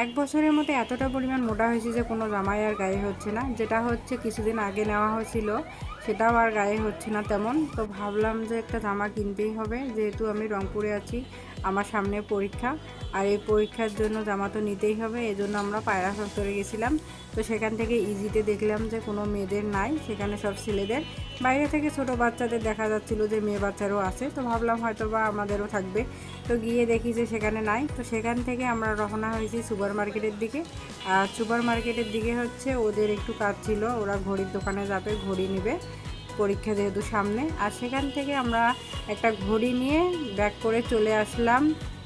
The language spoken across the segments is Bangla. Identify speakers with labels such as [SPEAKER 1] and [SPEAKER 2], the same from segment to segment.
[SPEAKER 1] এক বছরের মতো এতটা পরিমাণ মোটা হয়েছে যে কোনো জামাই আর গায়ে হচ্ছে না। যেটা হচ্ছে কিছুদিন আগে নেওয়া হয়েছিল, সেটাও আর গায়ে হচ্ছে না তেমন। তো ভাবলাম যে একটা জামা কিনতেই হবে। যেহেতু আমি রংপুরে আছি আমার সামনে পরীক্ষা। আর এই পরীক্ষার জন্য জামা তো নিতেই হবে এই জন্য আমরা পায়রা সত্তরে গেছিলাম। তো সেখান থেকে ইজিতে দেখলাম যে কোনো মেয়েদের নাই, সেখানে সব ছেলেদের। বাইরে থেকে ছোট বাচ্চাদের দেখা যাচ্ছিল যে মেয়ে বাচ্চারও আছে, তো ভাবলাম হয়তো বা আমাদেরও থাকবে। তো গিয়ে দেখি যে সেখানে নাই। তো সেখান থেকে আমরা রওনা হয়েছি সুপার মার্কেটের দিকে। আর সুপার মার্কেটের দিকে হচ্ছে ওদের একটু কাজ ছিল, ওরা ঘড়ির দোকানে যাবে, ঘড়ি নেবে। পরীক্ষা যেহেতু সামনে, আর সেখান থেকে আমরা একটা ঘড়ি নিয়ে ব্যাক করে চলে আসলাম।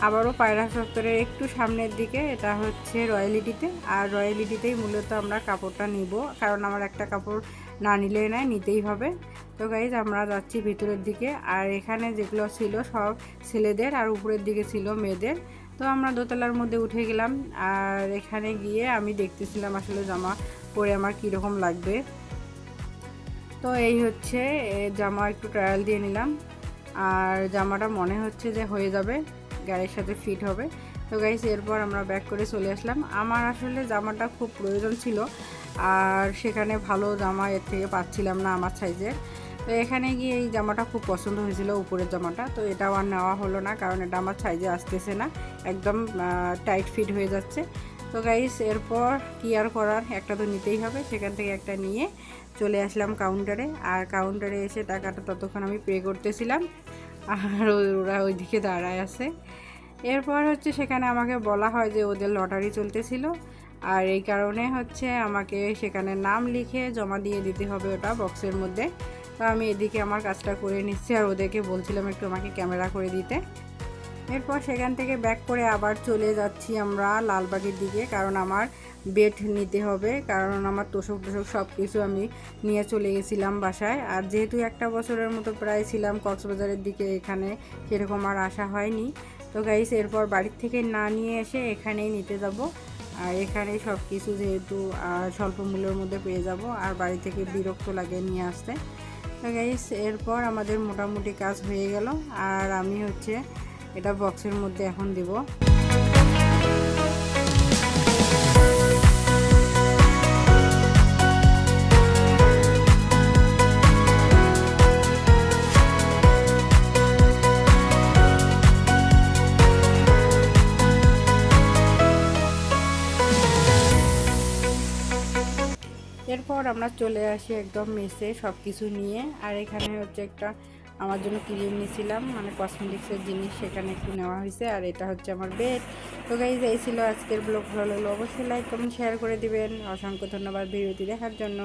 [SPEAKER 1] আবারও পায়রা সত্তরের একটু সামনের দিকে, এটা হচ্ছে রয়্যালিটিতে। আর রয়্যালিটিতেই মূলত আমরা কাপড়টা নিব, কারণ আমার একটা কাপড় না নিলে নয় নিতেই হবে। তো গাইজ আমরা যাচ্ছি ভিতরের দিকে, আর এখানে যেগুলো ছিল সব ছেলেদের, আর উপরের দিকে ছিল মেয়েদের। তো আমরা দোতলার মধ্যে উঠে গেলাম, আর এখানে গিয়ে আমি দেখতেছিলাম আসলে জামা পরে আমার কীরকম লাগবে। তো এই হচ্ছে জামা একটু ট্রায়াল দিয়ে নিলাম। আর জামাটা মনে হচ্ছে যে হয়ে যাবে, গায়ের সাথে ফিট হবে। তো গাইস এরপর আমরা ব্যাক করে চলে আসলাম। আমার আসলে জামাটা খুব প্রয়োজন ছিল, আর সেখানে ভালো জামা এর থেকে পাচ্ছিলাম না আমার সাইজের তো এখানে গিয়ে এই জামাটা খুব পছন্দ হয়েছিল, উপরের জামাটা। তো এটাও আর নেওয়া হলো না, কারণ এটা আমার সাইজে আসতেছে না। একদম টাইট ফিট হয়ে যাচ্ছে। তো গাইস এরপর কি আর করার একটা তো নিতেই হবে। সেখান থেকে একটা নিয়ে চলে আসলাম কাউন্টারে আর কাউন্টারে এসে টাকাটা ততক্ষণ আমি পে করতেছিলাম। আর ওরা ওইদিকে দাঁড়ায় আছে। এরপর হচ্ছে সেখানে আমাকে বলা হয় যে ওদের লটারি চলতেছিল। আর এই কারণে হচ্ছে আমাকে সেখানে নাম লিখে জমা দিয়ে দিতে হবে ওটা বক্সের মধ্যে। তো আমি এদিকে আমার কাজটা করে নিচ্ছি। আর ওদেরকে বলছিলাম একটু আমাকে ক্যামেরা করে দিতে। এরপর সেখান থেকে ব্যাক করে আবার চলে যাচ্ছি আমরা লালবাগের দিকে, কারণ আমার বেড নিতে হবে, কারণ আমার তোষক টোষক সব কিছু আমি নিয়ে চলে গেছিলাম বাসায়। আর যেহেতু একটা বছরের মতো প্রায় ছিলাম কক্সবাজারের দিকে, এখানে সেরকম আর আসা হয়নি। তো গাইস এরপর বাড়ির থেকে না নিয়ে এসে এখানেই নিতে যাব। আর এখানে সব কিছু যেহেতু স্বল্প মূল্যের মধ্যে পেয়ে যাব, আর বাড়ি থেকে বিরক্ত লাগে নিয়ে আসতে। তো গাইস এরপর আমাদের মোটামুটি কাজ হয়ে গেল। আর আমি হচ্ছে এটা বক্সের মধ্যে এখন দিব। এরপর আমরা চলে আসি একদম মেসে সব কিছু নিয়ে। আর এখানে হচ্ছে একটা আমার জন্য ক্রিম নিয়েছিলাম মানে কসমেটিক্সের জিনিস সেখানে একটু নেওয়া হয়েছে, আর এটা হচ্ছে আমার বেড তো গাইজ এই ছিল আজকের ব্লগ ভালো লাগল অবশ্যই লাইক কমেন্ট শেয়ার করে দিবেন। অসংখ্য ধন্যবাদ ভিডিওটি দেখার জন্য।